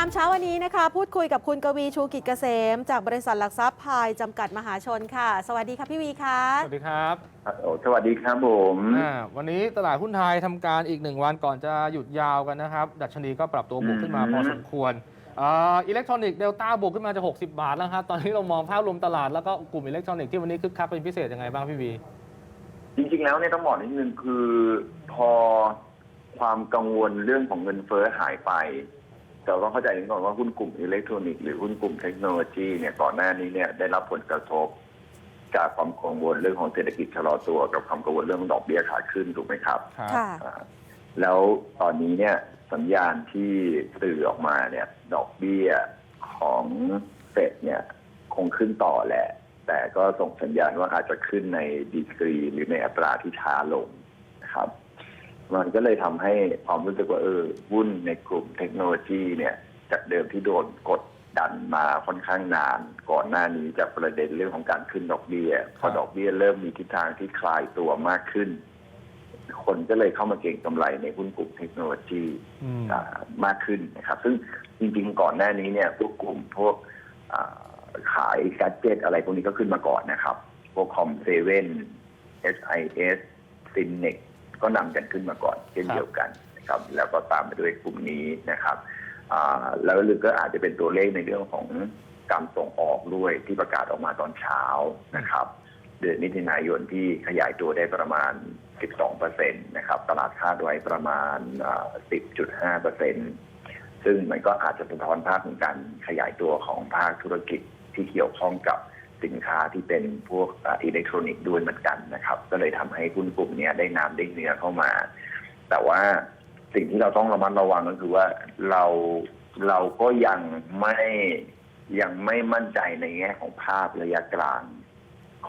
ามเช้าวันนี้นะคะ พูดคุยกับคุณกวีชูกิจเกษม จากบริษัทหลักทรัพย์พายจำกัดมหาชนค่ะ สวัสดีค่ะพี่วีค่ะสวัสดีครับโอ้สวัสดีครับผมอ่าวันนี้ตลาดหุ้นไทยทำการอีกหนึ่งวันก่อนจะหยุดยาวกันนะครับ ดัชนีก็ปรับตัวบวกขึ้นมาพอสมควรอิเล็กทรอนิกส์เดลต้าบวกขึ้นมาจะ 60 บาทแล้วครับตอนนี้เรามองภาพรวมตลาดแล้วก็กลุ่มอิเล็กทรอนิกส์ที่วันนี้คึกคักเป็นพิเศษยังไงบ้างพี่วีจริงๆแล้วเนี่ยต้องบอกนิดนึงคือพอความกังวลเรื่องของเงินเฟ้อหายไป แต่ต้องเข้าใจก่อนว่าหุ้นกลุ่มอิเล็กทรอนิกส์หรือหุ้นกลุ่มเทคโนโลยีเนี่ยก่อนหน้านี้เนี่ยได้รับผลกระทบ จากความกังวลเรื่องของเศรษฐกิจชะลอตัว กับความกังวลเรื่องดอกเบี้ยขาขึ้นถูกไหมครับครับค่ะอ่าแล้วตอนนี้เนี่ยสัญญาณที่สื่อออกมาเนี่ย ดอกเบี้ยของเฟดเนี่ยคงขึ้นต่อแหละ แต่ก็ส่งสัญญาณว่าอาจจะขึ้นในดีกรีหรือในอัตราที่ช้าลงนะครับ มันก็เลยทำให้ความรู้สึกว่าเออหุ้นในกลุ่มเทคโนโลยีเนี่ย จากเดิมที่โดนกดดันมาค่อนข้างนาน ก่อนหน้านี้จากประเด็นเรื่องของการขึ้นดอกเบี้ยพอดอกเบี้ยเริ่มมีทิศทางที่คลายตัวมากขึ้น คนก็เลยเข้ามาเก็งกำไรในหุ้นกลุ่มเทคโนโลยีอืมอ่ามากขึ้นนะครับ ซึ่งจริงๆก่อนหน้านี้เนี่ยพวกกลุ่มพวกอ่าขายแกดเจ็ตอะไรพวกนี้ก็ขึ้นมาก่อนนะครับ พวกคอมเซเว่น SIS ซินเนก ก็นำกันขึ้นมาก่อนเช่นเดียวกันนะครับแล้วก็ตามไปด้วยกลุ่มนี้นะครับอ่าแล้วลึกก็อาจจะเป็นตัวเลขในเรื่องของการส่งออกด้วยที่ประกาศออกมาตอนเช้านะครับ เดือนมิถุนายนที่ขยายตัวได้ประมาณ 12%นะครับตลาดคาดไว้ประมาณอ่า10.5%ซึ่งมันก็อาจจะสะท้อนภาพของการขยายตัวของภาคธุรกิจที่เกี่ยวข้องกับ สินค้าที่เป็นพวกอ่าอิเล็กทรอนิกส์ด้วยเหมือนกันนะครับ ก็เลยทำให้หุ้นกลุ่มเนี้ยได้น้ำได้เนื้อเข้ามา แต่ว่าสิ่งที่เราต้องระมัดระวังก็คือว่าเราเราก็ยังไม่ยังไม่มั่นใจในแง่ของภาพระยะกลาง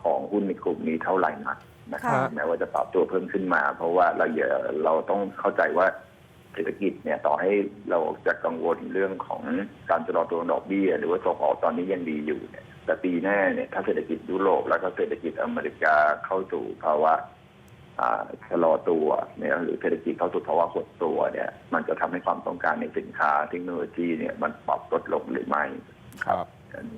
ของหุ้นในกลุ่มนี้เท่าไหร่นักนะครับค่ะแม้ว่าจะปรับตัวเพิ่มขึ้นมา เพราะว่าเราอย่าเราต้องเข้าใจว่า เศรษฐกิจเนี่ยต่อให้เราจะกังวลเรื่องของการชะลอตัวดอกเบี้ย หรือว่าส่งออกตอนนี้ยังดีอยู่เนี่ยแต่ปีหน้าเนี่ยถ้าเศรษฐกิจยุโรปแล้วก็เศรษฐกิจอเมริกาเข้าสู่ภาวะอ่าชะลอตัวเนี่ยหรือเศรษฐกิจเข้าสู่ภาวะหดตัวเนี่ย มันจะทำให้ความต้องการในสินค้าเทคโนโลยีเนี่ยมันปรับลดลงหรือไม่ครับ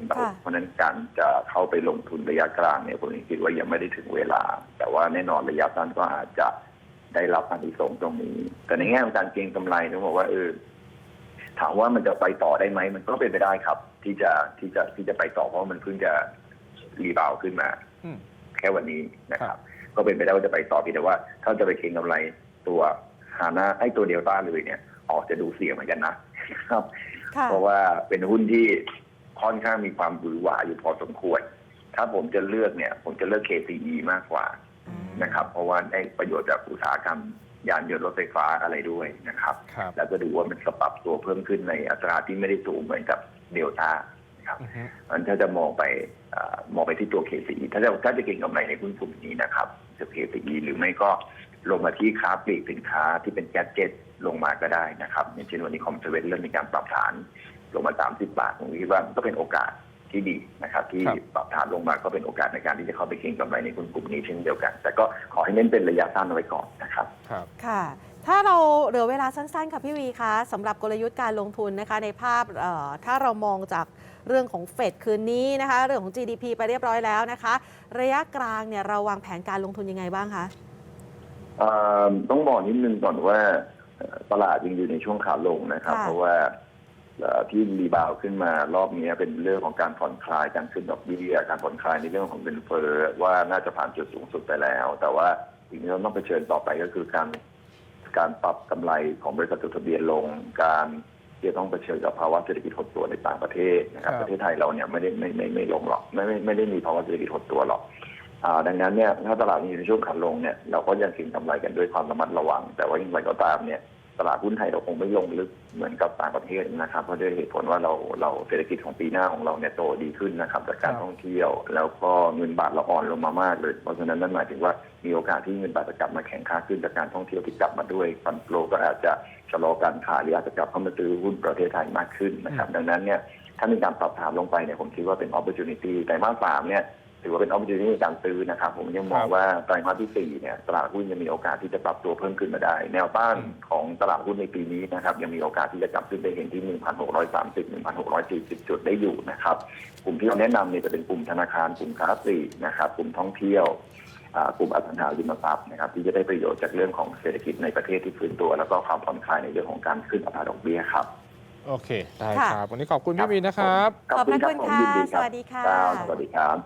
เราค่ะเพราะฉะนั้นการจะเข้าไปลงทุนระยะกลางเนี่ยผมคิดว่ายังไม่ได้ถึงเวลา แต่ว่าแน่นอนระยะสั้นก็อาจจะ ได้รับอานิสงส์ตรงนี้ แต่ในแง่ของการเก็งกำไรต้องบอกว่าเออถามว่ามันจะไปต่อได้ไหม มันก็เป็นไปได้ครับ ที่จะที่จะที่จะไปต่อเพราะมันเพิ่งจะรีบาวด์ขึ้นมาอืมแค่วันนี้นะคครัรับบก็เป็นไปได้ว่าจะไปต่อเพียงแต่ว่า ถ้าจะไปเก็งกำไรตัวฮาน่าไอ้ตัวเดลต้าเลยเนี่ย ออกจะดูเสี่ยงเหมือนกันนะครับค่ะเพราะว่าเป็นหุ้นที่ค่อนข้างมีความหวือหวาอยู่พอสมควร ถ้าผมจะเลือกเนี่ย ผมจะเลือก KCE มากกว่า นะครับ เพราะว่าได้ประโยชน์จากอุตสาหกรรมยานยนต์รถไฟฟ้าอะไรด้วยนะครับ ครับแล้วก็ดูว่ามันปรับตัวเพิ่มขึ้นในอัตราที่ไม่ได้สูงเหมือนกับเดลต้านะครับอือฮึอันถ้าจะมองไปเออมองไปที่ตัว KCE ถ้าจะถ้าจะเก็งกำไรในหุ้นกลุ่มนี้นะครับจะ KCE หรือไม่ก็ลงมาที่ค้าปลีกสินค้าที่เป็นแก๊สเจ็ตลงมาก็ได้นะครับอย่างเช่นวันนี้คอมเซเว่นเริ่มมีการปรับฐาน ลงมา 30 บาทผมคิดว่าก็เป็นโอกาส ที่ดีนะครับที่ครับปรับฐานลงมาก็เป็นโอกาสในการที่จะเข้าไปเก็งกำไรในหุ้นกลุ่มนี้เช่นเดียวกัน แต่ก็ขอให้เน้นเป็นระยะสั้นเอาไว้ก่อนนะครับครับค่ะ ถ้าเราเหลือเวลาสั้นๆค่ะพี่วีคะสำหรับกลยุทธ์การลงทุนนะคะในภาพเอ่อถ้าเรามองจากเรื่องของเฟดคืนนี้นะคะเรื่องของ GDP ไปเรียบร้อยแล้วนะคะ ระยะกลางเนี่ยเราวางแผนการลงทุนยังไงบ้างคะเอ่อต้องบอกนิดนึงก่อนว่าเอ่อตลาดยังอยู่ในช่วงขาลงนะครับค่ะเพราะว่าเอ่อ ที่รีบาวด์ขึ้นมารอบนี้เป็นเรื่องของการผ่อนคลายการขึ้นดอกเบี้ยการผ่อนคลายในเรื่องของเงินเฟ้อว่าน่าจะผ่านจุดสูงสุดไปแล้ว แต่ว่าสิ่งที่เราต้องเผชิญต่อไปก็คือการการปรับกำไรของบริษัทจดทะเบียนลง การที่จะต้องเผชิญกับภาวะเศรษฐกิจหดตัวในต่างประเทศนะครับครับประเทศไทยเราเนี่ยไม่ได้ไม่ไม่ไม่ลงหรอกไม่ไม่ไม่ได้มีภาวะเศรษฐกิจหดตัวหรอกอ่าดังนั้นเนี่ยถ้าตลาดอยู่ในช่วงขาลงเนี่ยเราก็ยังเก็งกำไรกันด้วยความระมัดระวัง แต่ว่าอย่างไรก็ตามเนี่ย ตลาดหุ้นไทยเราคงไม่ลงลึกเหมือนกับต่างประเทศนะครับเพราะด้วยเหตุผลว่าเราเราเศรษฐกิจของปีหน้าของเราเนี่ยโตดีขึ้นนะครับจากการท่องเที่ยว แล้วก็เงินบาทเราอ่อนลงมามากเลย เพราะฉะนั้นนั่นหมายถึงว่ามีโอกาสที่เงินบาทจะกลับมาแข็งค่าขึ้นจากการท่องเที่ยวที่กลับมาด้วยฟันโฟลก็อาจจะชะลอการขายหรืออาจจะกลับเข้ามาซื้อหุ้นประเทศไทยมากขึ้นนะครับดังนั้นเนี่ยถ้ามีการปรับฐานลงไปเนี่ยผมคิดว่าเป็น opportunity แต่มาสามเนี่ย ถือว่าเป็น opportunity ในการซื้อนะครับ ผมยังมองว่าไตรมาสที่ 4 เนี่ยตลาดหุ้นยังมีโอกาสที่จะปรับตัวเพิ่มขึ้นมาได้ แนวต้านของตลาดหุ้นในปีนี้นะครับยังมีโอกาสที่จะกลับขึ้นไปเห็นที่ 1,630 1,640 จุดได้อยู่นะครับ กลุ่มที่เราแนะนำเนี่ยจะเป็นกลุ่มธนาคารกลุ่มค้าปลีกนะครับ กลุ่มท่องเที่ยวอ่ากลุ่มอสังหาริมทรัพย์นะครับที่จะได้ประโยชน์จากเรื่องของเศรษฐกิจในประเทศที่ฟื้นตัว แล้วก็ความผ่อนคลายในเรื่องของการขึ้นอัตราดอกเบี้ยครับโอเค ได้ค่ะครับ วันนี้ขอบคุณพี่วีนะครับ ขอบพระคุณผมค่ะยินดีสวัสดีค่ะครับสวัสดีครับ